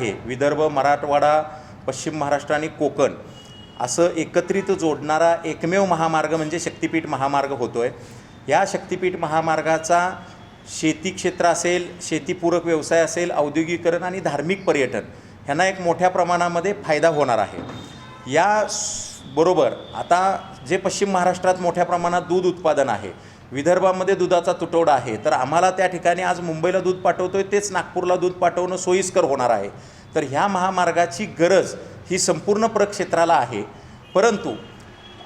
आहे. विदर्भ मराठवाडा पश्चिम महाराष्ट्र आणि कोकण असं एकत्रित जोडणारा एकमेव महामार्ग म्हणजे शक्तिपीठ महामार्ग होतो आहे या शक्तिपीठ महामार्गाचा शेती क्षेत्र असेल शेतीपूरक व्यवसाय असेल औद्योगिकरण आणि धार्मिक पर्यटन ह्यांना एक मोठ्या प्रमाणामध्ये फायदा होणार आहे. या बरोबर आता जे पश्चिम महाराष्ट्रात मोठ्या प्रमाणात दूध उत्पादन आहे विदर्भामध्ये दुधाचा तुटवडा आहे. तर आम्हाला त्या ठिकाणी आज मुंबईला दूध पाठवतो आहे तेच नागपूरला दूध पाठवणं सोयीस्कर होणार आहे. तर ह्या महामार्गाची गरज ही संपूर्ण प्रक्षेत्राला आहे. परंतु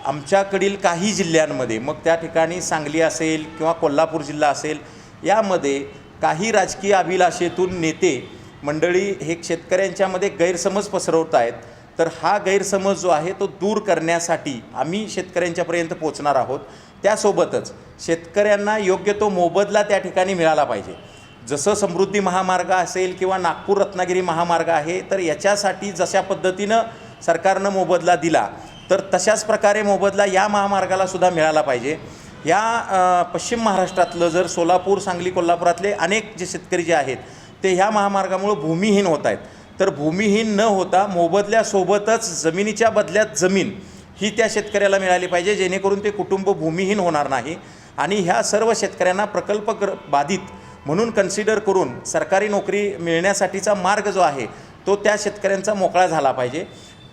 आमच्याकडील काही जिल्ह्यांमध्ये मग त्या ठिकाणी सांगली असेल किंवा कोल्हापूर जिल्हा असेल यामध्ये काही राजकीय अभिलाषेतून नेते मंडळी हे शेतकऱ्यांच्यामध्ये गैरसमज पसरवत आहेत. तर हा गैरसमज जो आहे तो दूर करण्यासाठी आम्ही शेतकऱ्यांच्यापर्यंत पोचणार आहोत. त्यासोबतच शेतकऱ्यांना योग्य तो मोबदला त्या ठिकाणी मिळाला पाहिजे. जसं समृद्धी महामार्ग असेल किंवा नागपूर रत्नागिरी महामार्ग आहे तर याच्यासाठी जशा पद्धतीनं सरकारनं मोबदला दिला तर तशाच प्रकारे मोबदला या महामार्गाला सुद्धा मिळाला पाहिजे. या पश्चिम महाराष्ट्रातलं जर सोलापूर सांगली कोल्हापुरातले अनेक जे शेतकरी जे आहेत ते ह्या महामार्गामुळं भूमिहीन होत आहेत. तर भूमिहीन न होता मोबदल्यासोबतच जमिनीच्या बदल्यात जमीन ही त्या शेतकऱ्याला मिळाली पाहिजे जेणेकरून ते कुटुंब भूमिहीन होणार नाही. आणि ह्या सर्व शेतकऱ्यांना प्रकल्प ग्र बाधित म्हणून कन्सिडर करून सरकारी नोकरी मिळण्यासाठीचा मार्ग जो आहे तो त्या शेतकऱ्यांचा मोकळा झाला पाहिजे.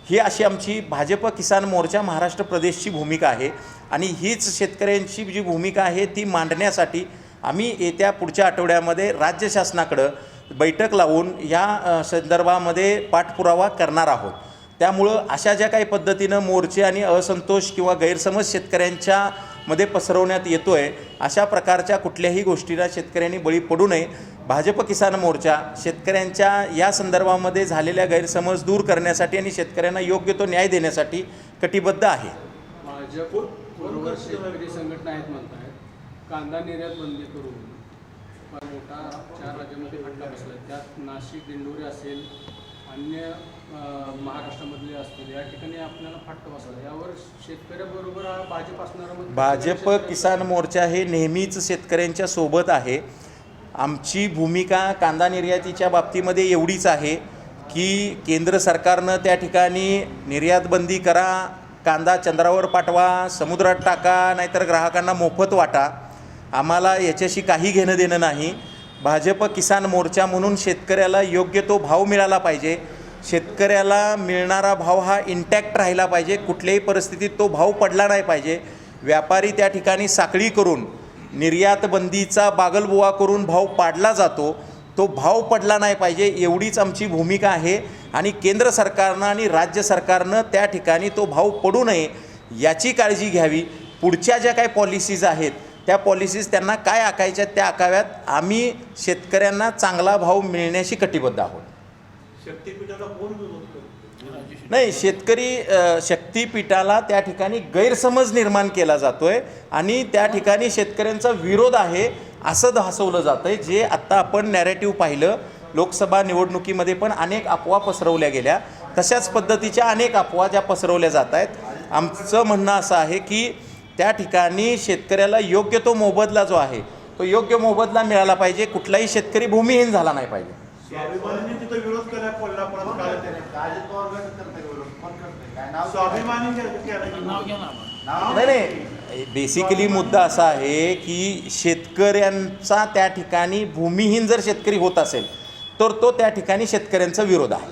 ही अशी आमची भाजप किसान मोर्चा महाराष्ट्र प्रदेशची भूमिका आहे. आणि हीच शेतकऱ्यांची जी भूमिका आहे ती मांडण्यासाठी आम्ही येत्या पुढच्या आठवड्यामध्ये राज्य शासनाकडं बैठक लावून या संदर्भामध्ये पाठपुरावा करणार आहोत. त्यामुळं अशा ज्या काही पद्धतीनं मोर्चे आणि असंतोष किंवा गैरसमज शेतकऱ्यांच्या मध्ये पसरवण्यात येतो आहे अशा प्रकारच्या कुठल्याही गोष्टीला शेतकऱ्यांनी बळी पडू नये. भाजप किसान मोर्चा शेतकऱ्यांच्या या संदर्भामध्ये झालेल्या गैरसमज दूर करण्यासाठी आणि शेतकऱ्यांना योग्य तो न्याय देण्यासाठी कटिबद्ध आहे. भाजप संघटना आहेत कांदा निर्यात बंदी करून. फार मोठा चार राज्यांमध्ये फटका बसला त्यात नाशिक दिंडोरी असेल अन्य महाराष्ट्रामधले असतील या ठिकाणी आपल्याला फटका बसला यावर शेतकऱ्याबरोबर हा भाजप असणारा भाजप किसान मोर्चा हे नेहमीच शेतकऱ्यांच्या सोबत आहे. आमची भूमिका कांदा निर्यातीच्या बाबतीमध्ये एवढीच आहे की केंद्र सरकारनं त्या ठिकाणी निर्यातबंदी करा कांदा चंद्रावर पाठवा समुद्रात टाका नाहीतर ग्राहकांना मोफत वाटा. आम्हाला याच्याशी काही घेणं देणं नाही. भाजप किसान मोर्चा म्हणून शेतकऱ्याला योग्य तो भाव मिळाला पाहिजे. शेतकऱ्याला मिळणारा भाव हा इंटॅक्ट राहिला पाहिजे. कुठल्याही परिस्थितीत तो भाव पडला नाही पाहिजे. व्यापारी त्या ठिकाणी साखळी करून निर्यात बंदीचा बागलबुवा करून भाव पाडला जातो. तो भाव पडला नाही पाहिजे एवढीच आमची भूमिका आहे. आणि केंद्र सरकारनं आणि राज्य सरकारनं त्या ठिकाणी तो भाव पडू नये याची काळजी घ्यावी. पुढच्या ज्या काही पॉलिसीज आहेत त्या पॉलिसीज त्यांना काय आखायच्या त्या आखाव्यात आम्ही शेतकऱ्यांना चांगला भाव मिळण्याशी कटिबद्ध आहोत. नाही शेतकरी शक्तीपीठाला त्या ठिकाणी गैरसमज निर्माण केला जातोय आणि त्या ठिकाणी शेतकऱ्यांचा विरोध आहे असं भासवलं जातं आहे जे आत्ता आपण नॅरेटिव्ह पाहिलं लोकसभा निवडणुकीमध्ये पण अनेक अफवा पसरवल्या गेल्या. तशाच पद्धतीच्या अनेक अफवा ज्या पसरवल्या जात आहेत. आमचं म्हणणं असं आहे की त्या ठिकाणी शेतकऱ्याला योग्य तो मोबदला जो आहे तो योग्य मोबदला मिळाला पाहिजे. कुठलाही शेतकरी भूमिहीन झाला नाही पाहिजे. नाही नाही. बेसिकली मुद्दा असा आहे की शेतकऱ्यांचा त्या ठिकाणी भूमिहीन जर शेतकरी होत असेल तर तो त्या ठिकाणी शेतकऱ्यांचा विरोध आहे.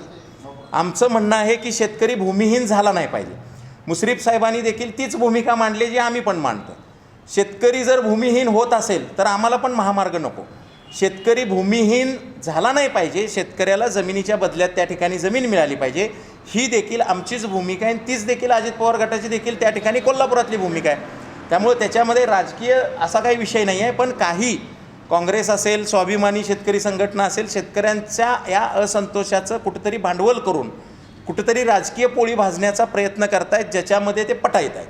आमचं म्हणणं आहे की शेतकरी भूमिहीन झाला नाही पाहिजे. मुश्रीफ साहेबांनी देखील तीच भूमिका मांडली जी आम्ही पण मांडतो. शेतकरी जर भूमिहीन होत असेल तर आम्हाला पण महामार्ग नको. शेतकरी भूमिहीन झाला नाही पाहिजे शेतकऱ्याला जमिनीच्या बदल्यात त्या ठिकाणी जमीन मिळाली पाहिजे. ही देखील आमचीच भूमिका आहे आणि तीच देखील अजित पवार गटाची देखील त्या ठिकाणी कोल्हापुरातली भूमिका आहे. त्यामुळे त्याच्यामध्ये राजकीय असा काही विषय नाही आहे पण काही काँग्रेस असेल स्वाभिमानी शेतकरी संघटना असेल शेतकऱ्यांच्या या असंतोषाचं कुठंतरी भांडवल करून कुठंतरी राजकीय पोळी भाजण्याचा प्रयत्न करतायत ज्याच्यामध्ये ते पटायत आहेत.